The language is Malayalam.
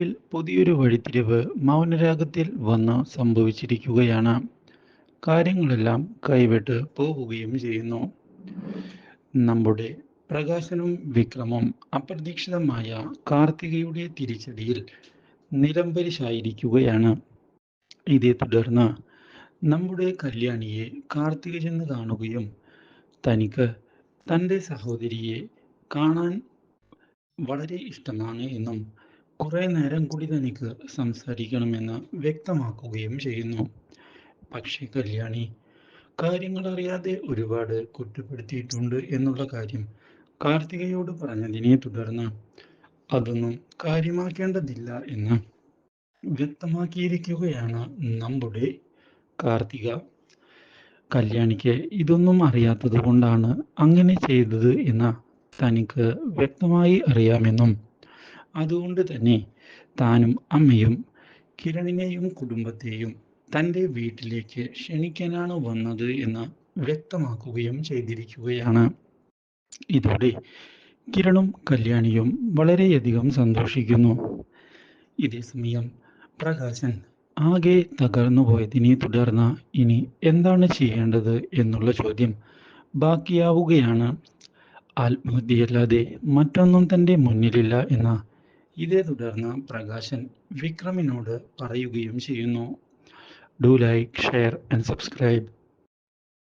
ിൽ പുതിയൊരു വഴിത്തിരിവ് മൗനരാഗത്തിൽ വന്ന് സംഭവിച്ചിരിക്കുകയാണ്. കാര്യങ്ങളെല്ലാം കൈവിട്ട് പോവുകയും ചെയ്യുന്നു. നമ്മുടെ പ്രകാശനും വിക്രമും അപ്രതീക്ഷിതമായ കാർത്തികയുടെ തിരിച്ചടിയിൽ നിലംപരിശായിരിക്കുകയാണ്. ഇതേ തുടർന്ന് നമ്മുടെ കല്യാണിയെ കാർത്തിക ചെന്ന് കാണുകയും തനിക്ക് തന്റെ സഹോദരിയെ കാണാൻ വളരെ ഇഷ്ടമാണ് എന്നും കുറേ നേരം കൂടി തനിക്ക് സംസാരിക്കണമെന്ന് വ്യക്തമാക്കുകയും ചെയ്യുന്നു. പക്ഷേ കല്യാണി കാര്യങ്ങൾ അറിയാതെ ഒരുപാട് കുറ്റപ്പെടുത്തിയിട്ടുണ്ട് എന്നുള്ള കാര്യം കാർത്തികയോട് പറഞ്ഞതിനെ തുടർന്ന് അതൊന്നും കാര്യമാക്കേണ്ടതില്ല എന്ന് വ്യക്തമാക്കിയിരിക്കുകയാണ് നമ്മുടെ കാർത്തിക. കല്യാണിക്ക് ഇതൊന്നും അറിയാത്തത് കൊണ്ടാണ് അങ്ങനെ ചെയ്തത് എന്ന് തനിക്ക് വ്യക്തമായി അറിയാമെന്നും അതുകൊണ്ട് തന്നെ താനും അമ്മയും കിരണിനെയും കുടുംബത്തെയും തന്റെ വീട്ടിലേക്ക് ക്ഷണിക്കാനാണ് വന്നത് എന്ന് വ്യക്തമാക്കുകയും ചെയ്തിരിക്കുകയാണ്. ഇതോടെ കിരണും കല്യാണിയും വളരെയധികം സന്തോഷിക്കുന്നു. ഇതേസമയം പ്രകാശൻ ആകെ തകർന്നു പോയതിനെ തുടർന്ന് ഇനി എന്താണ് ചെയ്യേണ്ടത് എന്നുള്ള ചോദ്യം ബാക്കിയാവുകയാണ്. ആത്മഹത്യയല്ലാതെ മറ്റൊന്നും തന്റെ മുന്നിലില്ല എന്ന് ഇതേ തുടർന്ന് പ്രകാശൻ വിക്രമിനോട് പറയുകയും ചെയ്യുന്നു. Do like, share and subscribe.